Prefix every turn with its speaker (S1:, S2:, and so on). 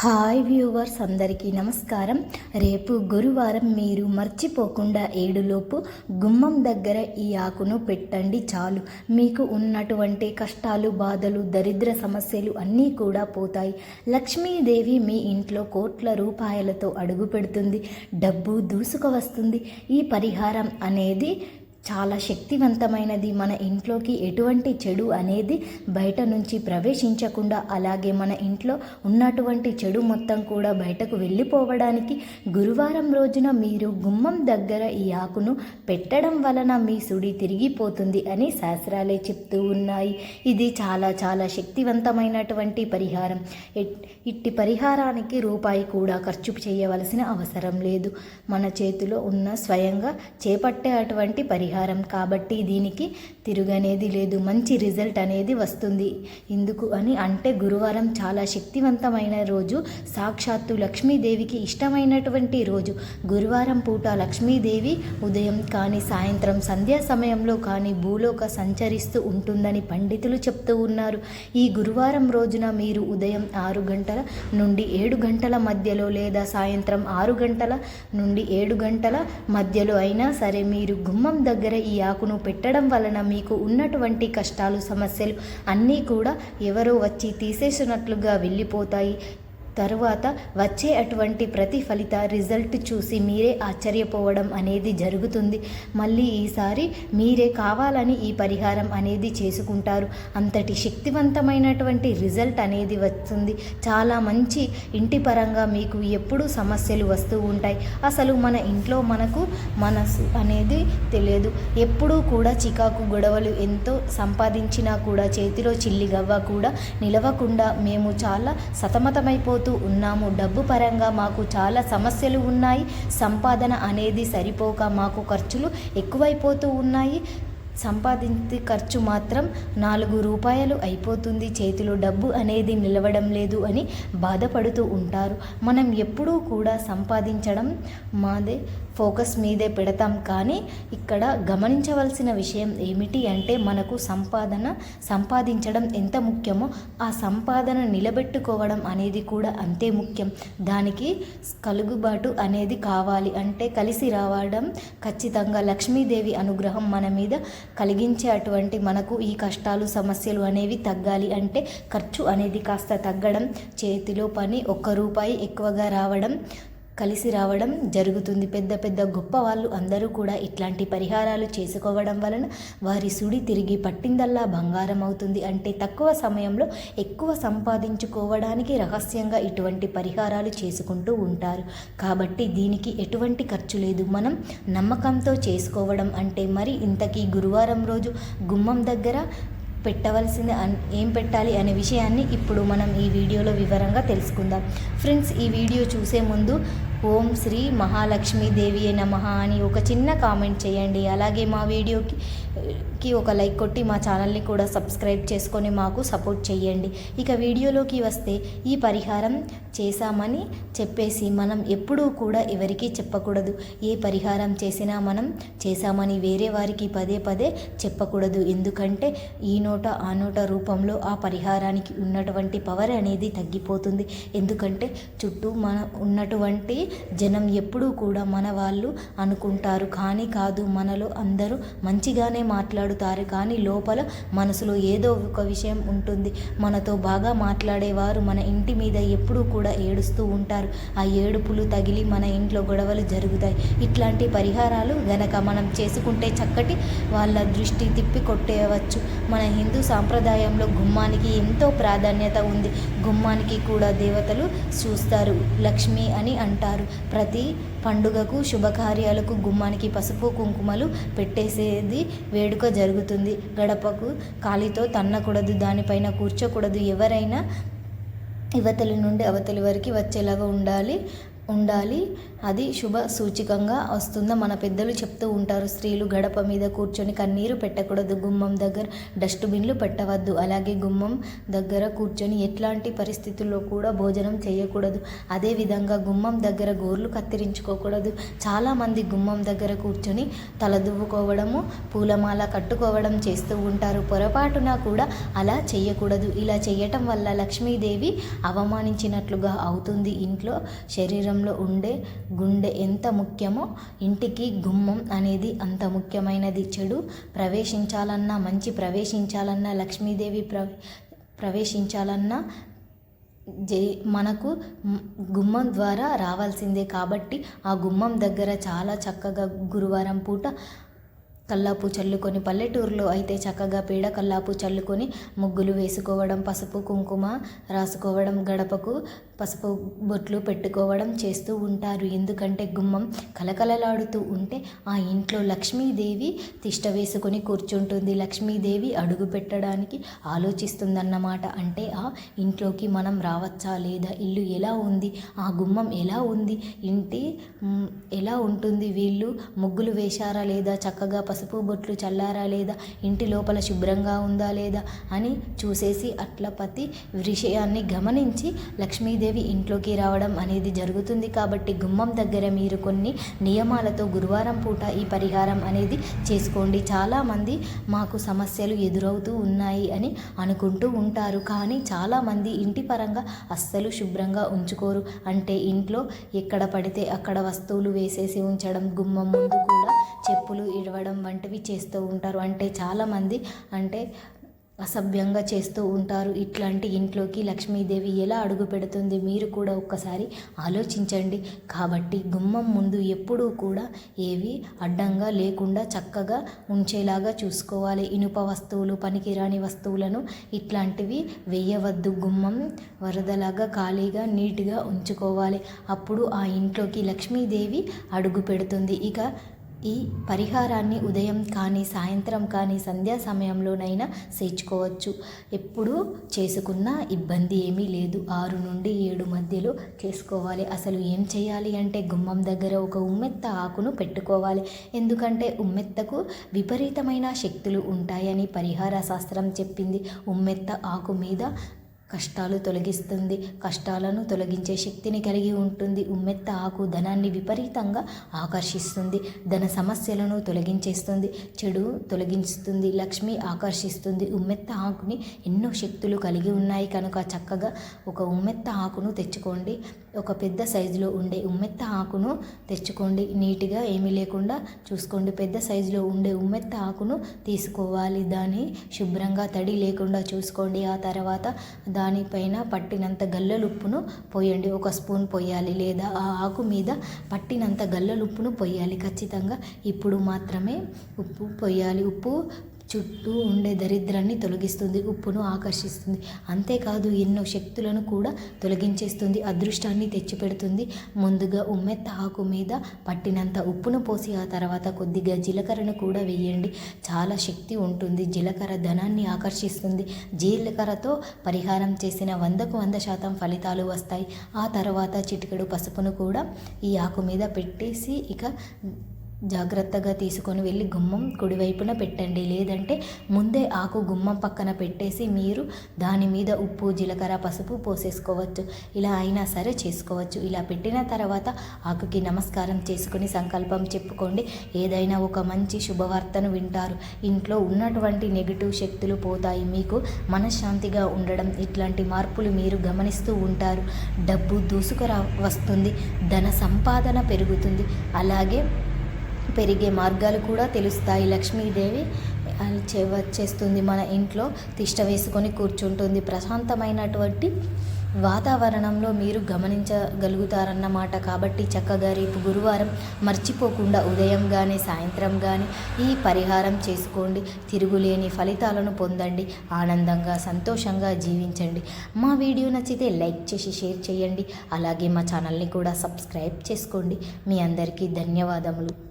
S1: Hi viewers అందరికీ నమస్కారం. రేపు గురువారం మీరు మర్చిపోకుండా ఏడులోపు గుమ్మం దగ్గర ఈ ఆకును పెట్టండి చాలు. మీకు ఉన్నటువంటి కష్టాలు బాధలు దరిద్ర సమస్యలు అన్నీ కూడా పోతాయి. లక్ష్మీదేవి మీ ఇంట్లో కోట్ల రూపాయలతో అడుగు పెడుతుంది. డబ్బు దూసుకు వస్తుంది ఈ పరిహారం అనేది చాలా శక్తివంతమైనది. మన ఇంట్లోకి ఎటువంటి చెడు అనేది బయట నుంచి ప్రవేశించకుండా అలాగే మన ఇంట్లో ఉన్నటువంటి చెడు మొత్తం కూడా బయటకు వెళ్ళిపోవడానికి గురువారం రోజున మీరు గుమ్మం దగ్గర ఈ ఆకును పెట్టడం వలన మీ సుడి తిరిగిపోతుంది అని శాస్త్రాలే చెప్తూ ఉన్నాయి. ఇది చాలా చాలా శక్తివంతమైనటువంటి పరిహారం. ఇట్టి పరిహారానికి రూపాయి కూడా ఖర్చు చేయవలసిన అవసరం లేదు. మన చేతిలో ఉన్న స్వయంగా చేపట్టే అటువంటి పరిహారం. కాబట్టి దీనికి తిరుగనేది లేదు. మంచి రిజల్ట్ అనేది వస్తుంది. ఎందుకు అని అంటే గురువారం చాలా శక్తివంతమైన రోజు. సాక్షాత్తు లక్ష్మీదేవికి ఇష్టమైనటువంటి రోజు. గురువారం పూట లక్ష్మీదేవి ఉదయం కానీ సాయంత్రం సంధ్యా సమయంలో కానీ భూలోక సంచరిస్తూ ఉంటుందని పండితులు చెప్తూ ఉన్నారు. ఈ గురువారం రోజున మీరు ఉదయం ఆరు గంటల నుండి ఏడు గంటల మధ్యలో లేదా సాయంత్రం ఆరు గంటల నుండి ఏడు గంటల మధ్యలో అయినా సరే మీరు గుమ్మం దగ్గర ఈ ఆకును పెట్టడం వలన మీకు ఉన్నటువంటి కష్టాలు సమస్యలు అన్నీ కూడా ఎవరో వచ్చి తీసేసినట్లుగా వెళ్ళిపోతాయి. తరువాత వచ్చే అటువంటి ప్రతిఫలిత రిజల్ట్ చూసి మీరే ఆశ్చర్యపోవడం అనేది జరుగుతుంది. మళ్ళీ ఈసారి మీరే కావాలని ఈ పరిహారం అనేది చేసుకుంటారు. అంతటి శక్తివంతమైనటువంటి రిజల్ట్ అనేది వస్తుంది. చాలా మంచి ఇంటి పరంగా మీకు ఎప్పుడూ సమస్యలు వస్తూ ఉంటాయి. అసలు మన ఇంట్లో మనకు మనసు అనేది తెలియదు. ఎప్పుడూ కూడా చికాకు గొడవలు ఎంతో సంపాదించినా కూడా చేతిలో చిల్లి గవ్వ కూడా నిలవకుండా మేము చాలా సతమతమైపోతూ ఉన్నాము. డబ్బు పరంగా మాకు చాలా సమస్యలు ఉన్నాయి. సంపాదన అనేది సరిపోక మాకు ఖర్చులు ఎక్కువైపోతూ ఉన్నాయి. సంపాదించి ఖర్చు మాత్రం నాలుగు రూపాయలు అయిపోతుంది. చేతిలో డబ్బు అనేది నిలవడం లేదు అని బాధపడుతూ ఉంటారు. మనం ఎప్పుడూ కూడా సంపాదించడం మాదే ఫోకస్ మీదే పెడతాం. కానీ ఇక్కడ గమనించవలసిన విషయం ఏమిటి అంటే మనకు సంపాదన సంపాదించడం ఎంత ముఖ్యమో ఆ సంపాదన నిలబెట్టుకోవడం అనేది కూడా అంతే ముఖ్యం. దానికి కలుగుబాటు అనేది కావాలి అంటే కలిసి రావడం ఖచ్చితంగా లక్ష్మీదేవి అనుగ్రహం మన మీద కలిగించే అటువంటి మనకు ఈ కష్టాలు సమస్యలు అనేవి తగ్గాలి అంటే ఖర్చు అనేది కాస్త తగ్గడం చేతిలో పని ఒక్క రూపాయి ఎక్కువగా రావడం కలిసి రావడం జరుగుతుంది. పెద్ద పెద్ద గొప్ప వాళ్ళు అందరూ కూడా ఇట్లాంటి పరిహారాలు చేసుకోవడం వలన వారి సుడి తిరిగి పట్టిందల్లా బంగారం అవుతుంది. అంటే తక్కువ సమయంలో ఎక్కువ సంపాదించుకోవడానికి రహస్యంగా ఇటువంటి పరిహారాలు చేసుకుంటూ ఉంటారు. కాబట్టి దీనికి ఎటువంటి ఖర్చు లేదు. మనం నమ్మకంతో చేసుకోవడం అంటే మరి ఇంతకీ గురువారం రోజు గుమ్మం దగ్గర పెట్టవలసింది ఏం పెట్టాలి అనే విషయాన్ని ఇప్పుడు మనం ఈ వీడియోలో వివరంగా తెలుసుకుందాం. ఫ్రెండ్స్ ఈ వీడియో చూసే ముందు ఓం శ్రీ మహాలక్ష్మీ దేవి నమః అని ఒక చిన్న కామెంట్ చేయండి. అలాగే మా వీడియోకి కి ఒక లైక్ కొట్టి మా ఛానల్ని కూడా సబ్స్క్రైబ్ చేసుకొని మాకు సపోర్ట్ చేయండి ఇక వీడియోలోకి వస్తే ఈ పరిహారం చేశామని చెప్పేసి మనం ఎప్పుడూ కూడా ఎవరికీ చెప్పకూడదు. ఏ పరిహారం చేసినా మనం చేశామని వేరే వారికి పదే పదే చెప్పకూడదు. ఎందుకంటే ఈ నోట ఆ నోట రూపంలో ఆ పరిహారానికి ఉన్నటువంటి పవర్ అనేది తగ్గిపోతుంది. ఎందుకంటే చుట్టూ మన ఉన్నటువంటి జనం ఎప్పుడూ కూడా మన వాళ్ళు అనుకుంటారు. కానీ కాదు మనలో అందరూ మంచిగానే మాట్లాడుతారు కానీ లోపల మనసులో ఏదో ఒక విషయం ఉంటుంది. మనతో బాగా మాట్లాడేవారు మన ఇంటి మీద ఎప్పుడూ కూడా ఏడుస్తూ ఉంటారు. ఆ ఏడుపులు తగిలి మన ఇంట్లో గొడవలు జరుగుతాయి. ఇట్లాంటి పరిహారాలు గనక మనం చేసుకుంటే చక్కటి వాళ్ళ దృష్టి తిప్పి కొట్టేయవచ్చు. మన హిందూ సాంప్రదాయంలో గుమ్మానికి ఎంతో ప్రాధాన్యత ఉంది. గుమ్మానికి కూడా దేవతలు చూస్తారు. లక్ష్మి అని అంటారు. ప్రతి పండుగకు శుభకార్యాలకు గుమ్మానికి పసుపు కుంకుమలు పెట్టేసేది వేడుక జరుగుతుంది. గడపకు కాలితో తన్నకూడదు దానిపైన కూర్చోకూడదు. ఎవరైనా యువతల నుండి అవతలి వరకు వచ్చేలాగా ఉండాలి ఉండాలి. అది శుభ సూచికంగా వస్తుందో? మన పెద్దలు చెప్తూ ఉంటారు స్త్రీలు గడప మీద కూర్చొని కన్నీరు పెట్టకూడదు గుమ్మం దగ్గర డస్ట్బిన్లు పెట్టవద్దు. అలాగే గుమ్మం దగ్గర కూర్చొని ఎట్లాంటి పరిస్థితుల్లో కూడా భోజనం చేయకూడదు. అదేవిధంగా గుమ్మం దగ్గర గోర్లు కత్తిరించుకోకూడదు. చాలామంది గుమ్మం దగ్గర కూర్చొని తలదువ్వుకోవడము పూలమాల కట్టుకోవడం చేస్తూ ఉంటారు. పొరపాటున కూడా అలా చేయకూడదు. ఇలా చేయటం వల్ల లక్ష్మీదేవి అవమానించినట్లుగా అవుతుంది. ఇంట్లో శరీరంలో ఉండే గుండె ఎంత ముఖ్యమో ఇంటికి గుమ్మం అనేది అంత ముఖ్యమైనది. చెడు ప్రవేశించాలన్నా మంచి ప్రవేశించాలన్నా లక్ష్మీదేవి ప్ర ప్రవేశించాలన్నా జై మనకు గుమ్మం ద్వారా రావాల్సిందే. కాబట్టి ఆ గుమ్మం దగ్గర చాలా చక్కగా గురువారం పూట కల్లాపు చల్లుకొని పల్లెటూరులో అయితే చక్కగా పీడ కల్లాపు చల్లుకొని ముగ్గులు వేసుకోవడం పసుపు కుంకుమ రాసుకోవడం గడపకు పసుపు బొట్లు పెట్టుకోవడం చేస్తూ ఉంటారు. ఎందుకంటే గుమ్మం కలకలలాడుతూ ఉంటే ఆ ఇంట్లో లక్ష్మీదేవి తిష్ట వేసుకొని కూర్చుంటుంది. లక్ష్మీదేవి అడుగు పెట్టడానికి ఆలోచిస్తుందన్నమాట. అంటే ఆ ఇంట్లోకి మనం రావచ్చా లేదా? ఇల్లు ఎలా ఉంది? ఆ గుమ్మం ఎలా ఉంది? ఇంటి ఎలా ఉంటుంది? వీళ్ళు ముగ్గులు వేశారా లేదా? చక్కగా పసుపు బొట్లు చల్లారా లేదా? ఇంటి లోపల శుభ్రంగా ఉందా లేదా? అని చూసేసి అట్ల ప్రతి విషయాన్ని గమనించి లక్ష్మీదేవి లక్ష్మీదేవి ఇంట్లోకి రావడం అనేది జరుగుతుంది కాబట్టి గుమ్మం దగ్గర మీరు కొన్ని నియమాలతో గురువారం పూట ఈ పరిహారం అనేది చేసుకోండి. చాలామంది మాకు సమస్యలు ఎదురవుతూ ఉన్నాయి అని అనుకుంటూ ఉంటారు. కానీ చాలామంది ఇంటి పరంగా అస్సలు శుభ్రంగా ఉంచుకోరు. అంటే ఇంట్లో ఎక్కడ పడితే అక్కడ వస్తువులు వేసేసి ఉంచడం గుమ్మం ముందు కూడా చెప్పులు ఇడవడం వంటివి చేస్తూ ఉంటారు. అంటే చాలామంది అంటే అసభ్యంగా చేస్తూ ఉంటారు. ఇట్లాంటి ఇంట్లోకి లక్ష్మీదేవి ఎలా అడుగు పెడుతుంది? మీరు కూడా ఒక్కసారి ఆలోచించండి. కాబట్టి గుమ్మం ముందు ఎప్పుడూ కూడా ఏవి అడ్డంగా లేకుండా చక్కగా ఉంచేలాగా చూసుకోవాలి. ఇనుప వస్తువులు పనికిరాని వస్తువులను ఇట్లాంటివి వేయవద్దు. గుమ్మం వరదలాగా ఖాళీగా నీట్గా ఉంచుకోవాలి. అప్పుడు ఆ ఇంట్లోకి లక్ష్మీదేవి అడుగు పెడుతుంది. ఇక ఈ పరిహారాన్ని ఉదయం కానీ సాయంత్రం కానీ సంధ్యా సమయంలోనైనా చేర్చుకోవచ్చు ఎప్పుడు చేసుకున్నా ఇబ్బంది ఏమీ లేదు. ఆరు నుండి ఏడు మధ్యలో చేసుకోవాలి. అసలు ఏం చేయాలి అంటే గుమ్మం దగ్గర ఒక ఉమ్మెత్త ఆకును పెట్టుకోవాలి. ఎందుకంటే ఉమ్మెత్తకు విపరీతమైన శక్తులు ఉంటాయని పరిహార శాస్త్రం చెప్పింది. ఉమ్మెత్త ఆకు మీద కష్టాలు తొలగిస్తుంది. కష్టాలను తొలగించే శక్తిని కలిగి ఉంటుంది. ఉమ్మెత్త ఆకు ధనాన్ని విపరీతంగా ఆకర్షిస్తుంది. ధన సమస్యలను తొలగించేస్తుంది. చెడు తొలగిస్తుంది. లక్ష్మి ఆకర్షిస్తుంది. ఉమ్మెత్త ఆకుని ఎన్నో శక్తులు కలిగి ఉన్నాయి. కనుక చక్కగా ఒక ఉమ్మెత్త ఆకును తెచ్చుకోండి. ఒక పెద్ద సైజులో ఉండే ఉమ్మెత్త ఆకును తెచ్చుకోండి. నీట్గా ఏమీ లేకుండా చూసుకోండి. పెద్ద సైజులో ఉండే ఉమ్మెత్త ఆకును తీసుకోవాలి. దాన్ని శుభ్రంగా తడి లేకుండా చూసుకోండి. ఆ తర్వాత దానిపైన పట్టినంత గల్లలుప్పును పోయండి. ఒక స్పూన్ పోయాలి లేదా ఆ ఆకు మీద పట్టినంత గల్లలుప్పును పోయాలి. ఖచ్చితంగా ఇప్పుడు మాత్రమే ఉప్పు పోయాలి. ఉప్పు చుట్టూ ఉండే దరిద్రాన్ని తొలగిస్తుంది ఉప్పును ఆకర్షిస్తుంది. అంతేకాదు ఎన్నో శక్తులను కూడా తొలగించేస్తుంది అదృష్టాన్ని తెచ్చిపెడుతుంది. ముందుగా ఉమ్మెత్త ఆకు మీద పట్టినంత ఉప్పును పోసి ఆ తర్వాత కొద్దిగా జీలకర్రను కూడా వేయండి. చాలా శక్తి ఉంటుంది జీలకర్ర ధనాన్ని ఆకర్షిస్తుంది. జీలకర్రతో పరిహారం చేసిన వందకు వంద శాతం ఫలితాలు వస్తాయి. ఆ తర్వాత చిటికెడు పసుపును కూడా ఈ ఆకు మీద పెట్టేసి ఇక జాగ్రత్తగా తీసుకొని వెళ్ళి గుమ్మం కుడివైపున పెట్టండి. లేదంటే ముందే ఆకు గుమ్మం పక్కన పెట్టేసి మీరు దాని మీద ఉప్పు జీలకర్ర పసుపు పోసేసుకోవచ్చు. ఇలా అయినా సరే చేసుకోవచ్చు. ఇలా పెట్టిన తర్వాత ఆకుకి నమస్కారం చేసుకుని సంకల్పం చెప్పుకోండి. ఏదైనా ఒక మంచి శుభవార్తను వింటారు. ఇంట్లో ఉన్నటువంటి నెగిటివ్ శక్తులు పోతాయి. మీకు మనశ్శాంతిగా ఉండడం ఇట్లాంటి మార్పులు మీరు గమనిస్తూ ఉంటారు. డబ్బు దూసుకురా వస్తుంది. ధన సంపాదన పెరుగుతుంది. అలాగే పెరిగే మార్గాలు కూడా తెలుస్తాయి. లక్ష్మీదేవి వచ్చేస్తుంది మన ఇంట్లో తిష్ట వేసుకొని కూర్చుంటుంది. ప్రశాంతమైనటువంటి వాతావరణంలో మీరు గమనించగలుగుతారన్నమాట కాబట్టి చక్కగా రేపు గురువారం మర్చిపోకుండా ఉదయం కానీ సాయంత్రం కానీ ఈ పరిహారం చేసుకోండి. తిరుగులేని ఫలితాలను పొందండి. ఆనందంగా సంతోషంగా జీవించండి. మా వీడియో నచ్చితే లైక్ చేసి షేర్ చేయండి. అలాగే మా ఛానల్ని కూడా సబ్స్క్రైబ్ చేసుకోండి. మీ అందరికీ ధన్యవాదములు.